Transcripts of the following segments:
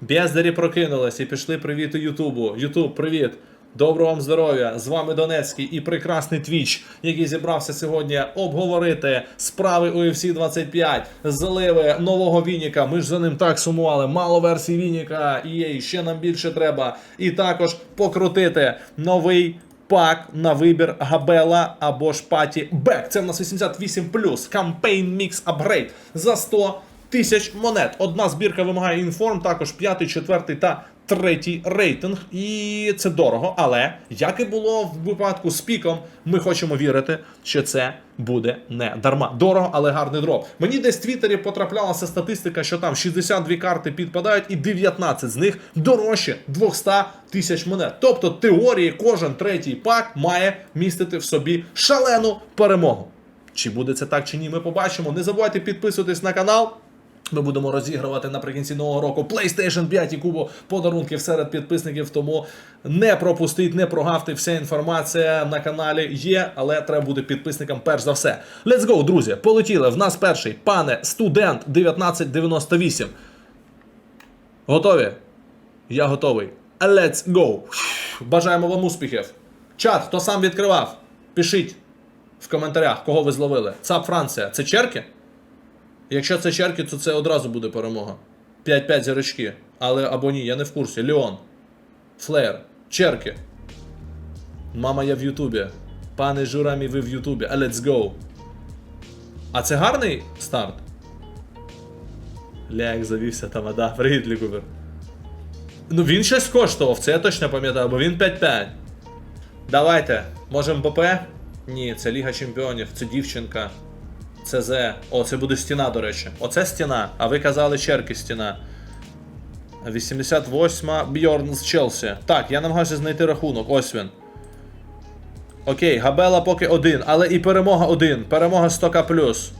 Бездарі прокинулись і пішли привіти Ютубу. Ютуб, привіт! Доброго вам здоров'я! З вами Донецький і прекрасний Твіч, який зібрався сьогодні обговорити справи UFC 25, заливи нового Вініка. Ми ж за ним так сумували. Мало версій Вініка, і ще нам більше треба. І також покрутити новий пак на вибір Габела або ж Паті Бек. Це в нас 88 Campaign Mix Upgrade за 100 тисяч монет. Одна збірка вимагає інформ, також п'ятий, четвертий та третій рейтинг. І це дорого. Але як і було в випадку з піком, ми хочемо вірити, що це буде не дарма. Дорого, але гарний дроп. Мені десь в Твіттері потраплялася статистика, що там 62 карти підпадають, і 19 з них дорожче 200 тисяч монет. Тобто, теорії кожен третій пак має містити в собі шалену перемогу. Чи буде це так, чи ні, ми побачимо. Не забувайте підписуватись на канал. Ми будемо розігрувати наприкінці нового року PlayStation 5 і кубу подарунків серед підписників. Тому не пропустіть, не прогавте. Вся інформація на каналі є, але треба бути підписникам перш за все. Let's go, друзі! Полетіли. В нас перший пане студент 1998. Готові? Я готовий. Let's go! Бажаємо вам успіхів. Чат, хто сам відкривав? Пишіть в коментарях, кого ви зловили. ЦАП Франція. Це черки? Якщо це черки, то це одразу буде перемога. 5-5 зірочки. Але або ні, я не в курсі. Леон. Флеєр. Черки. Мама, я в Ютубі. Пане Журамі, ви в Ютубі. Let's go. А це гарний старт? Ля, як завівся там, а да. Привіт, Лікубер. Ну він щось коштував, це я точно пам'ятаю, бо він 5-5. Давайте. Може МБП? Ні, це Ліга Чемпіонів, це дівчинка. ЦЗ. О, це буде стіна, до речі. Оце стіна. А ви казали черки стіна. 88-ма Бьорн з Челсі. Так, я намагаюся знайти рахунок. Ось він. Окей, Габела поки один, але і перемога один. Перемога 100к.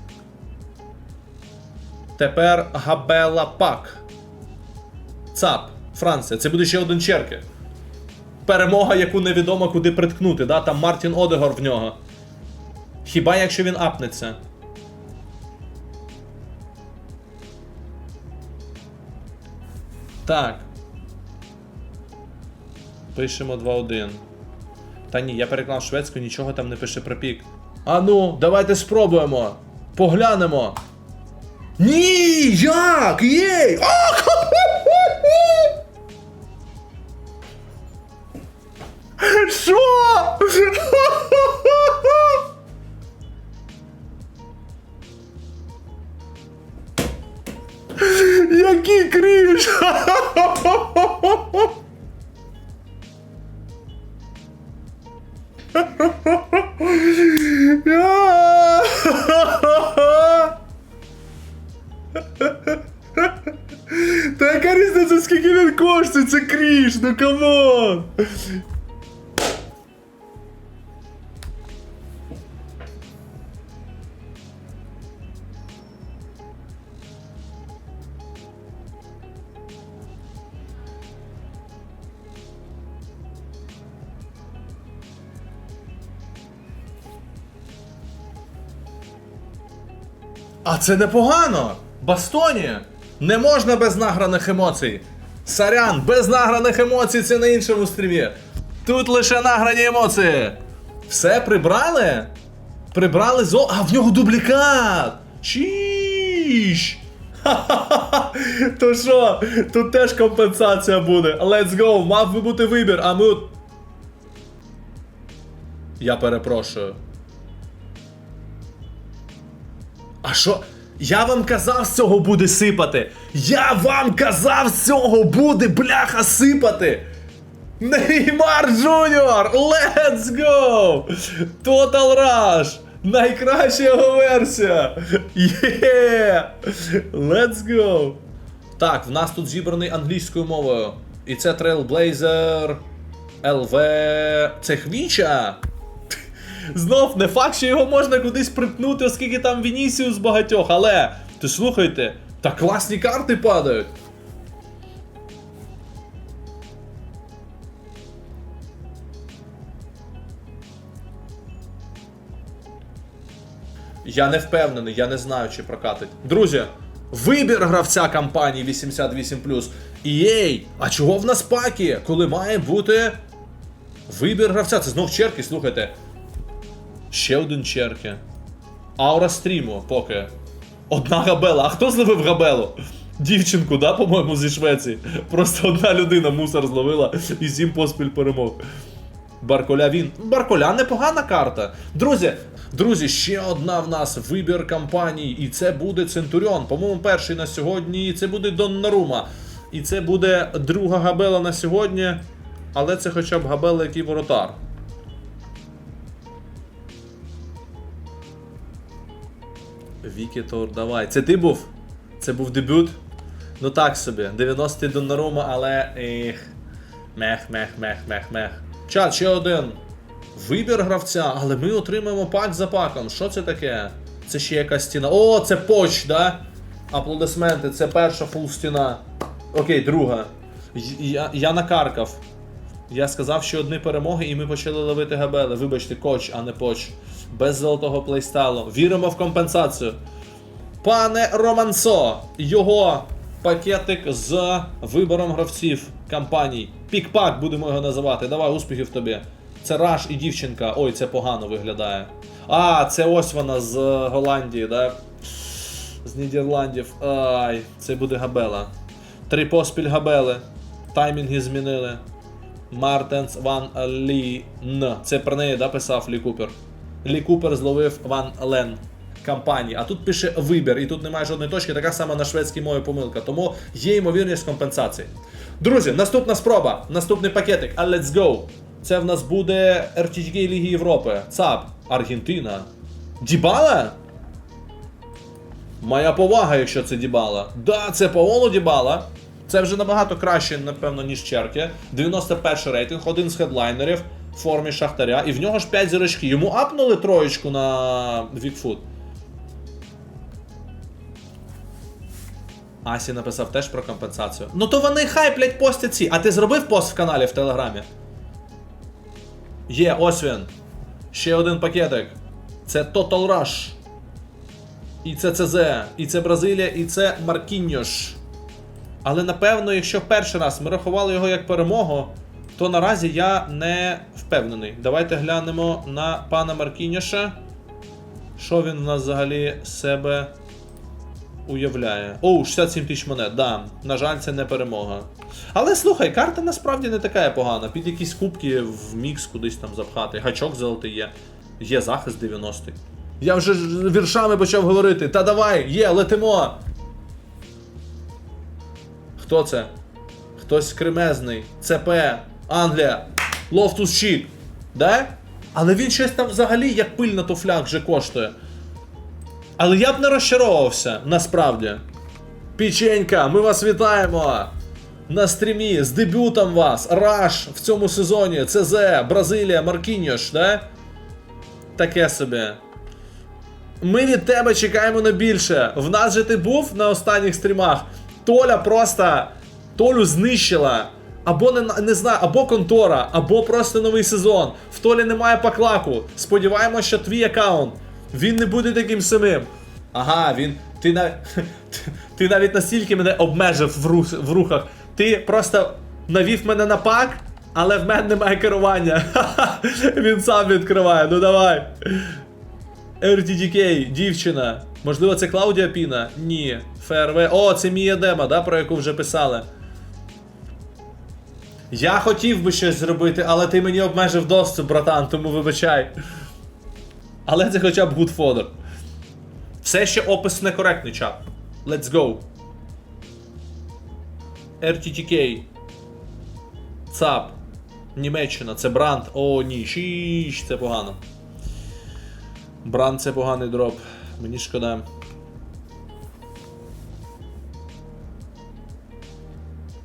Тепер Габела Пак. ЦАП. Франція. Це буде ще один черки. Перемога, яку невідомо куди приткнути, да? Там Мартін Одегор в нього. Хіба якщо він апнеться? Так. Пишемо 2-1. Та ні, я переклав шведську, нічого там не пише про пік. А ну, давайте спробуємо. Поглянемо. Ні! Як? Єй! Ах! Що? Який крінж! Та яка різниця, скільки він коштує? Це кріш, ну камон! А це непогано! Бастоні! Не можна без награних емоцій. Сарян, без награних емоцій це на іншому стрімі. Тут лише награні емоції. Все прибрали? Прибрали зо. А в нього дублікат! Чіш! То що? Тут теж компенсація буде. Let's go! Мав би бути вибір, а ми. Я перепрошую. А що? Я вам казав, з цього буде сипати. Я вам казав, з цього буде бляха сипати. Неймар Джуніор! Let's go! Total Rush! Найкраща його версія! Є! Let's go! Так, в нас тут зібраний англійською мовою. І це Trailblazer LV. Це Хвіча! Знов не факт, що його можна кудись припнути, оскільки там Вінісіус багатьох, але ти слухайте, та класні карти падають. Я не впевнений, я не знаю, чи прокатить. Друзі, Вибір гравця кампанії 88+. Єй, а чого в нас паки, коли має бути вибір гравця? Це знов черки, слухайте. Ще один черки. Аура стріму поки. Одна габела. А хто зловив габелу? Дівчинку, да, по-моєму, зі Швеції. Просто одна людина мусор зловила і сім поспіль перемог. Барколя він. Барколя непогана карта. Друзі, друзі, ще одна в нас вибір кампаній. І це буде Центуріон. По-моєму, перший на сьогодні. І це буде Доннарума. І це буде друга габела на сьогодні. Але це хоча б габела, який воротар. Вікітор, давай. Це ти був? Це був дебют? Ну так собі. 90-й Доннарума, але. Ех. Мех, мех, мех, мех, мех. Чат, ще один. Вибір гравця, але ми отримаємо пак за паком. Що це таке? Це ще якась стіна. О, це поч, да? Аплодисменти, це перша фул стіна. Окей, друга. Я, я накаркав. Я сказав, що одні перемоги, і ми почали ловити габели. Вибачте, коч, а не поч. Без золотого плейстайлу. Віримо в компенсацію. Пане Романсо, його пакетик з вибором гравців компаній. Пікпак будемо його називати. Давай успіхів тобі. Це Раш і дівчинка. Ой, це погано виглядає. А, це ось вона з Голландії, да? З Нідерландів. Ай, це буде габела. Три поспіль габели. Таймінги змінили. Мартенс Ван Лі Н. Це про неї, да, писав Лі Купер. Лі Купер зловив Ван Лен кампанії. А тут пише вибір, і тут немає жодної точки, така сама на шведській мові помилка. Тому є ймовірність компенсації. Друзі, наступна спроба, наступний пакетик. А let's go. Це в нас буде RTG Ліги Європи. ЦАП, Аргентина. Дібала? Моя повага, якщо це Дібала. Да, це Паоло Дібала. Це вже набагато краще, напевно, ніж Черки. 91 рейтинг, один з хедлайнерів формі Шахтаря. І в нього ж 5 зірочки. Йому апнули троєчку на Вікфут. Асі написав теж про компенсацію. Ну то вони хай, блять, постять ці. А ти зробив пост в каналі в Телеграмі? Є, ось він. Ще один пакетик. Це Total Rush. І це ЦЗ, і це Бразилія, і це Маркіньош. Але напевно, якщо перший раз ми рахували його як перемогу, то наразі я не впевнений. Давайте глянемо на пана Маркіньоша. Що він у нас взагалі себе уявляє? Оу, 67 тисяч монет, да. На жаль, це не перемога. Але слухай, карта насправді не така погана. Під якісь кубки в мікс кудись там запхати. Гачок золотий є. Є захист 90-й. Я вже віршами почав говорити. Та давай, є, летимо. Хто це? Хтось кремезний. ЦП, Англія, Лофтус Чік. Да? Але він щось там взагалі як пиль на туфлях вже коштує. Але я б не розчаровувався, насправді. Піченька, ми вас вітаємо! На стрімі з дебютом вас! Раш в цьому сезоні, ЦЗ, Бразилія, Маркіньош, да? Таке собі. Ми від тебе чекаємо на більше. В нас же ти був на останніх стрімах. Толя просто Толю знищила. Або не, не знаю, або контора, або просто новий сезон. В Толі немає паклаку. Сподіваємось, що твій аккаунт. Він не буде таким самим. Ага, він. Ти навіть. Ти навіть настільки мене обмежив в, рух, в рухах. Ти просто навів мене на пак, але в мене немає керування. Він сам відкриває. Ну давай. RTDK, дівчина. Можливо, це Клаудія Піна? Ні. ФРВ. О, це Мія Дема, да, про яку вже писали. Я хотів би щось зробити, але ти мені обмежив доступ, братан, тому вибачай. Але це хоча б fodder. Все ще опис некоректний чат. Let's go. RTTK. ЦАП. Німеччина, це бранд. О, ні, шіш, це погано. Бранд це поганий дроп. Мені шкода.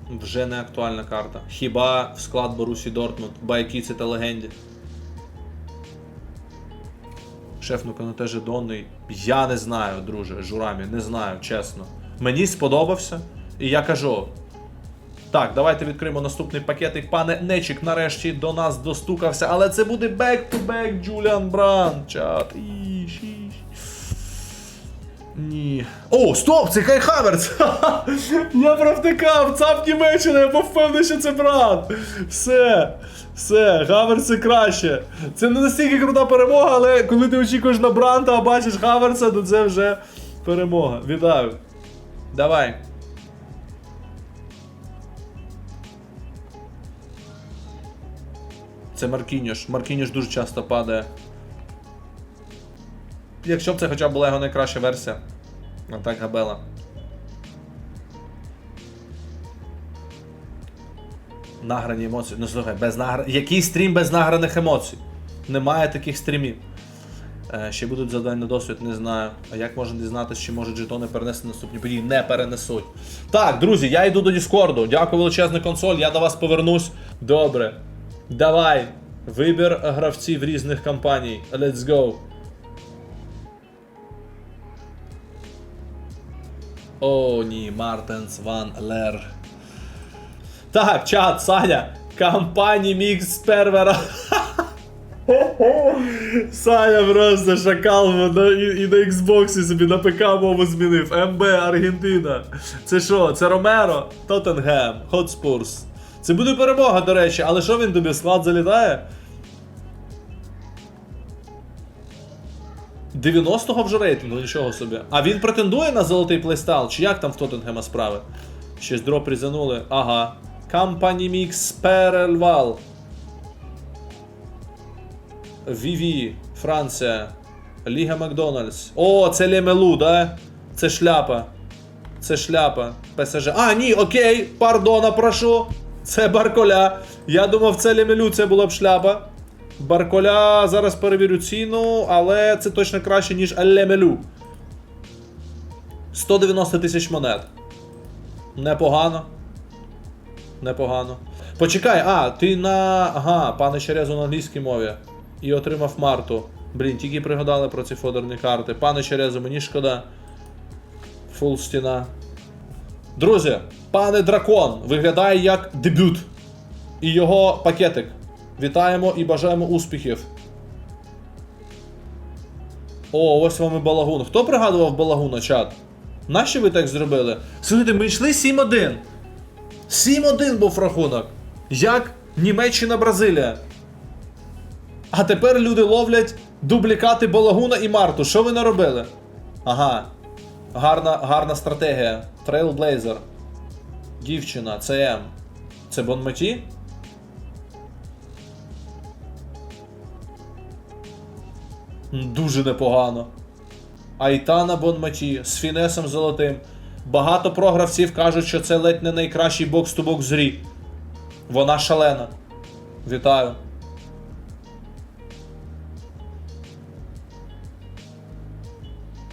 Вже не актуальна карта. Хіба в склад Борусі Дортмунд, Байкіці та Легенді. Шеф, ну каноте Донний. Я не знаю, друже, Журамі, не знаю, чесно. Мені сподобався. І я кажу. Так, давайте відкриємо наступний пакетик. Пане Нечик нарешті до нас достукався, але це буде back-to-back Джуліан Бранд. Чат. Іш, іш. Ні. О, стоп! Це Кай Хаверц! Я провтикав! ЦАП Німеччина, я впевнений, що це брат! Все! Все, Хаверц це краще. Це не настільки крута перемога, але коли ти очікуєш на Бранта, а бачиш Хаверца, то це вже перемога. Вітаю. Давай. Це Маркіньош. Маркіньош дуже часто падає. Якщо б це хоча б була його найкраща версія. А так Габела. Награні емоції. Ну слухай, без награ... Який стрім без награних емоцій? Немає таких стрімів. Е, ще будуть завдання досвід, не знаю. А як можна дізнатися, чи можуть жетони перенести наступні події? Не перенесуть. Так, друзі, я йду до Діскорду. Дякую величезна консоль, я до вас повернусь. Добре. Давай. Вибір гравців різних компаній. Let's go. О, ні, Мартенс Ван Лер. Так, чат, Саня. Компанії Мікс Первера. Саня просто шакал на, і, і на Xbox собі на ПК мову змінив. МБ, Аргентина. Це що? Це Ромеро? Тоттенгем, Хотспурс. Це буде перемога, до речі, але що він тобі склад залітає? 90-го вже рейтингу, нічого собі. А він претендує на золотий плейстайл, чи як там в Тоттенгема справи? Щось дроп різанули. Ага. Company Mix Перельвал. Віві, Франція. Ліга Макдональдс. О, це Лемелу, да? Це шляпа. Це шляпа. ПСЖ. А, ні, окей, пардона, прошу. Це Барколя. Я думав, це Лемелю, це була б шляпа. Барколя зараз перевірю ціну, але це точно краще, ніж Лемелю. 190 тисяч монет. Непогано. Непогано. Почекай, а, ти на. Ага, пане Черезу на англійській мові. І отримав Марту. Блін, тільки пригадали про ці фодерні карти. Пане Черезу, мені шкода. Фул стіна. Друзі, пане дракон виглядає як дебют. І його пакетик. Вітаємо і бажаємо успіхів. О, ось вам і балагун. Хто пригадував балагуна, чат? Нащо ви так зробили? Слухайте, ми йшли 7-1. 7-1 був рахунок. Як Німеччина Бразилія. А тепер люди ловлять дублікати Балагуна і Марту. Що ви наробили? Ага. Гарна, гарна стратегія. Trailblazer. Дівчина, ЦМ. Це Бонметі? Дуже непогано. Айтана Бонмачі з фінесом золотим. Багато програвців кажуть, що це ледь не найкращий бокс-ту-бокс зрі. Вона шалена. Вітаю.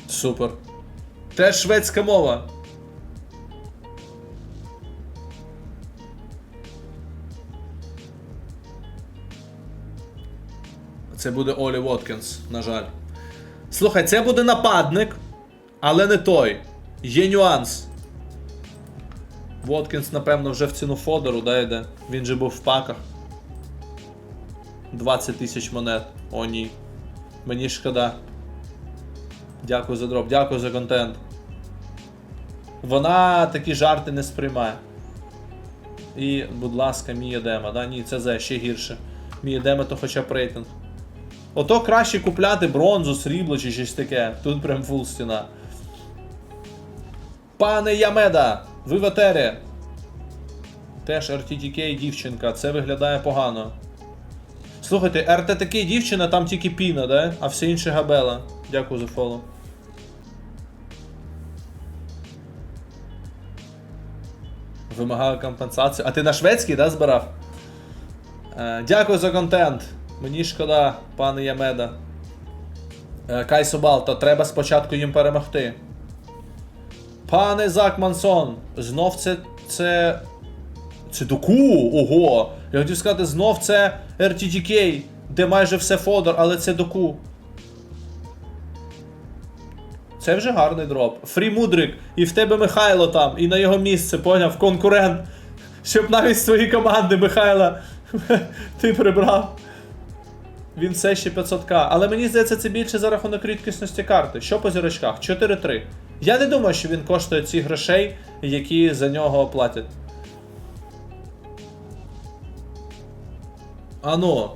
Супер. Теж шведська мова. Це буде Олі Воткінс, на жаль. Слухай, це буде нападник, але не той. Є нюанс. Воткінс, напевно, вже в ціну Фодору, да, йде. Він же був в паках. 20 тисяч монет. О, ні. Мені шкода. Дякую за дроп, дякую за контент. Вона такі жарти не сприймає. І, будь ласка, Мія Дема, да? Ні, це Зе, ще гірше. Мія Дема то хоча б рейтинг. Ото краще купляти бронзу, срібло чи щось таке. Тут прям фул стіна. Пане Ямеда, ви в етері. Теж RTTK дівчинка, це виглядає погано. Слухайте, RTTK дівчина, там тільки піна, да? А все інше габела. Дякую за фоло. Вимагаю компенсацію. А ти на шведський, да, збирав? Е, дякую за контент. Мені шкода, пане Ямеда. Е, Кай Собалта, треба спочатку їм перемогти. Пане Зак Мансон, знов це. це. Це доку! Ого! Я хотів сказати, знов це RTTK, де майже все фодор, але це доку. Це вже гарний дроп. Фрі Мудрик, і в тебе Михайло там, і на його місце, поняв, конкурент. Щоб навіть з своєї команди Михайла ти прибрав. Він все ще 500к. Але мені здається, це більше за рахунок рідкісності карти. Що по зірочках? 4-3. Я не думаю, що він коштує ці грошей, які за нього платять. Ану.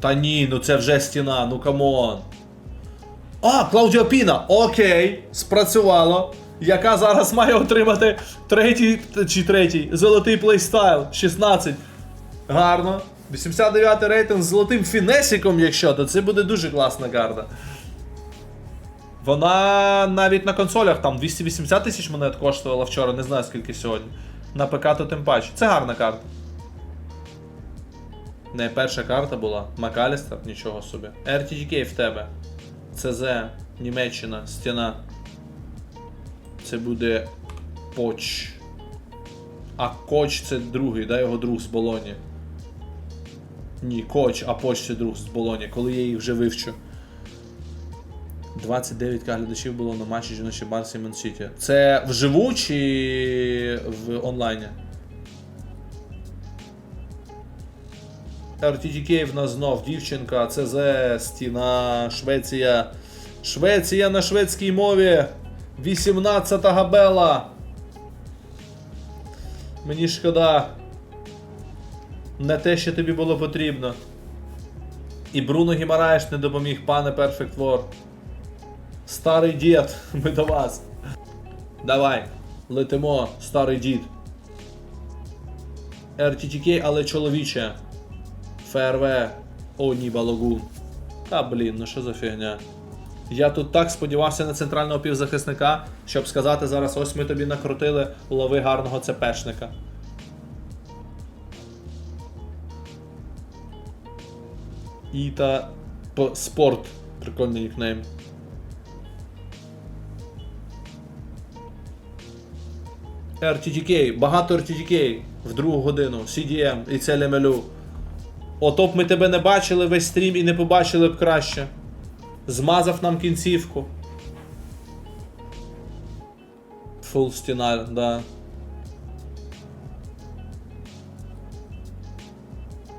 Та ні, ну це вже стіна, ну камон. А, Клаудіо Піна. Окей, спрацювало. Яка зараз має отримати третій чи третій золотий плейстайл 16. Гарно. 89 рейтинг з золотим фінесиком, якщо, то це буде дуже класна карта. Вона навіть на консолях там 280 тисяч монет коштувала вчора, не знаю скільки сьогодні. На ПК то тим паче. Це гарна карта. Не перша карта була. Макалістер, нічого собі. RTGK в тебе. ЦЗ, Німеччина, стіна. Це буде Поч. А Коч це другий, да, його друг з Болоні. Ні, Коч, а Поч друг з Болоні, коли я їх вже вивчу. 29к глядачів було на матчі жіночі Барсі Мен Сіті. Це вживу чи в онлайні? RTTK в нас знов дівчинка, ЦЗ, стіна, Швеція. Швеція на шведській мові. 18 габела. Мені шкода. Не те, що тобі було потрібно. І Бруно Гімараєш не допоміг, пане Perfect War. Старий дід, ми до вас. Давай, летимо, старий дід. RTTK, але чоловіче. ФРВ. О, ні, балогун. Та блін, ну що за фігня. Я тут так сподівався на центрального півзахисника, щоб сказати зараз, ось ми тобі накрутили, лови гарного ЦПшника. Іта Спорт. Прикольний нікнейм. RTTK, багато RTTK в другу годину, CDM і це лемелю. Ото б ми тебе не бачили весь стрім і не побачили б краще. Змазав нам кінцівку. Фул стіна, да.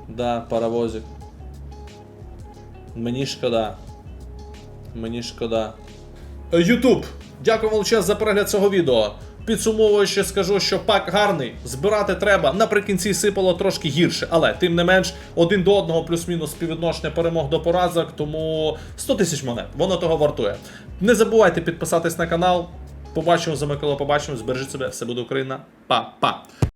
Да, паровозик. Мені шкода. Мені шкода. Ютуб, дякую величезно за перегляд цього відео. Підсумовуючи, скажу, що пак гарний, збирати треба. Наприкінці сипало трошки гірше, але тим не менш, один до одного плюс-мінус співвідношення перемог до поразок, тому 100 тисяч монет, воно того вартує. Не забувайте підписатись на канал. Побачимо за Микола, побачимо, збережіть себе, все буде Україна. Па-па.